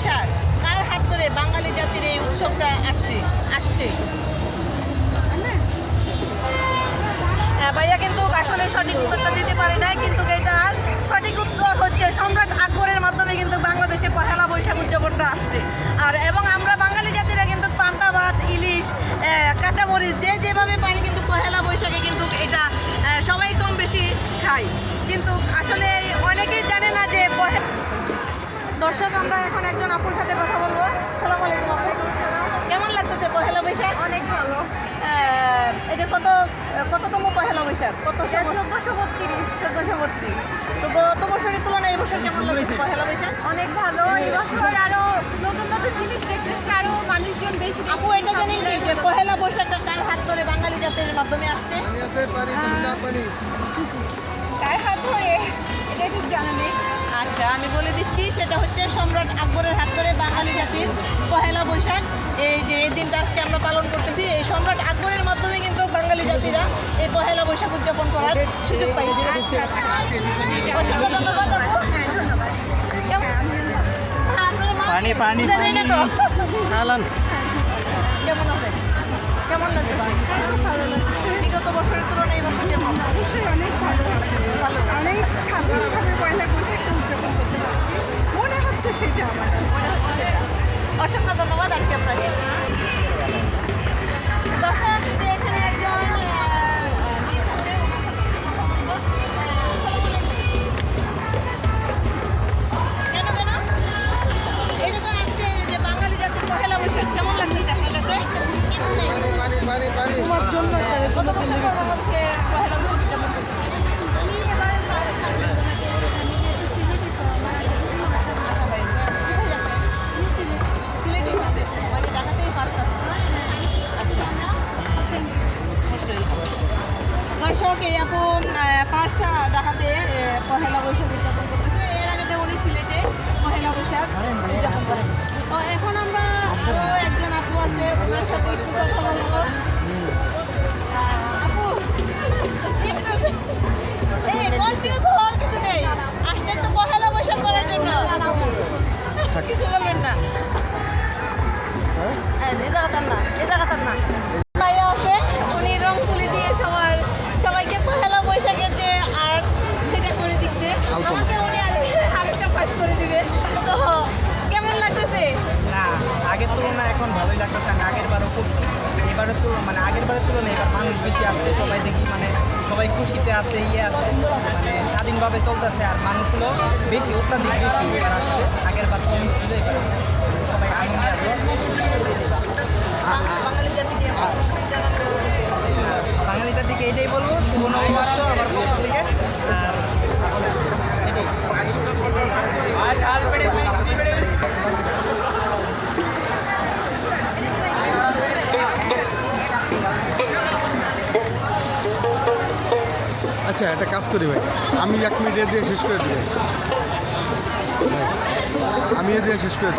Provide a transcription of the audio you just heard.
বৈশাখ কার হাত ধরে বাঙালি জাতির এই উৎসবটা আসছে? আসছে। হ্যাঁ, ভাইয়া কিন্তু আসলে সঠিক উত্তরটা দিতে পারে নাই কিন্তু এটার সঠিক উত্তর হচ্ছে সম্রাট আকবরের মাধ্যমে কিন্তু বাংলাদেশে পহেলা বৈশাখ উদযাপনটা আসছে। আর এবং আমরা বাঙালি জাতিরা কিন্তু পান্তা ভাত ইলিশ কাঁচামরিচ যে যেভাবে পারি কিন্তু পহেলা বৈশাখে কিন্তু এটা সবাই কম বেশি খায় কিন্তু আসলে অনেকেই জানে না যে পহে- দর্শক আমরা এখন একজন আপুর সাথে কথা বলব। সালাম আলাইকুম কেমন লাগতেছে পহেলা বৈশাখ? অনেক ভালো। এটা কত কততম পহেলা বৈশাখ? কত চোদ্দশো বত্রিশ। চোদ্দশো বত্রিশ। তো গত বছরের তুলনায় এবছর কেমন লাগছে পহেলা বৈশাখ? অনেক ভালো। এবছর আরও নতুন নতুন জিনিস দেখতেছি আরও মানুষজন বেশি আপু এটা জানেন কি যে পহেলা বৈশাখটা কার হাত ধরে বাঙালি জাতির মাধ্যমে আসছে? কার হাত ধরে? এটা ঠিক জানা নেই। আচ্ছা আমি বলে দিচ্ছি সেটা হচ্ছে সম্রাট আকবরের হাত ধরে বাঙালি জাতির পহেলা বৈশাখ। এই যে এই দিনটা আজকে আমরা পালন করতেছি এই সম্রাট আকবরের মাধ্যমে কিন্তু বাঙালি জাতিরা এই পহেলা বৈশাখ উদযাপন করার সুযোগ পাইছে। অসংখ্য ধন্যবাদ পানি, পানি, কেমন? আছে? কেমন লাগতেছে বিগত বছরের তুলনায় এই বছর কেমন? অবশ্যই অনেক ভালো। ভালো। অনেক সাধারণভাবে পয়লা হচ্ছে সেটা আমার মনে হচ্ছে সেটা। অসংখ্য ধন্যবাদ আর কি আপনাকে। দর্শক যে এখানে একজন কেমন লাগতেছে আপনার কাছে? তোমার জন্য কত বছর বাংলাদেশে পহেলা বৈশাখ উদযাপন এই আপু ফার্স্ট ঢাকাতে পহেলা বৈশাখ উদযাপন করতেছে। এর আগে উনি সিলেটে পহেলা বৈশাখ উদযাপন করেন। তো এখন আমরা আরও একজন আপু আছে, ওনার সাথে একটু কথা বলব। দিচ্ছে আমাকে উনি আরেকটা পাস করে দিবে। তো কেমন লাগতেছে? না আগের তুলনায় এখন ভালোই লাগতেছে। আমি আগের বারও করছি এবারের তুলনা মানে আগের বারের তুলনায় এবার মানুষ বেশি আসছে। সবাই দেখি মানে সবাই খুশিতে আছে ইয়ে আছে। মানে স্বাধীনভাবে চলতেছে আর মানুষগুলো বেশি অত্যাধিক বেশি এবার আসছে। আগের বার কমই ছিল এবার সবাই আনন্দে আছে। বাঙালি জাতিকে বাঙালি জাতিকে এটাই বলব শুভ নববর্ষ। আচ্ছা একটা কাজ করি ভাই। আমি এক মিনিটে দিয়ে শেষ করে দিই। আমি দিয়ে শেষ করে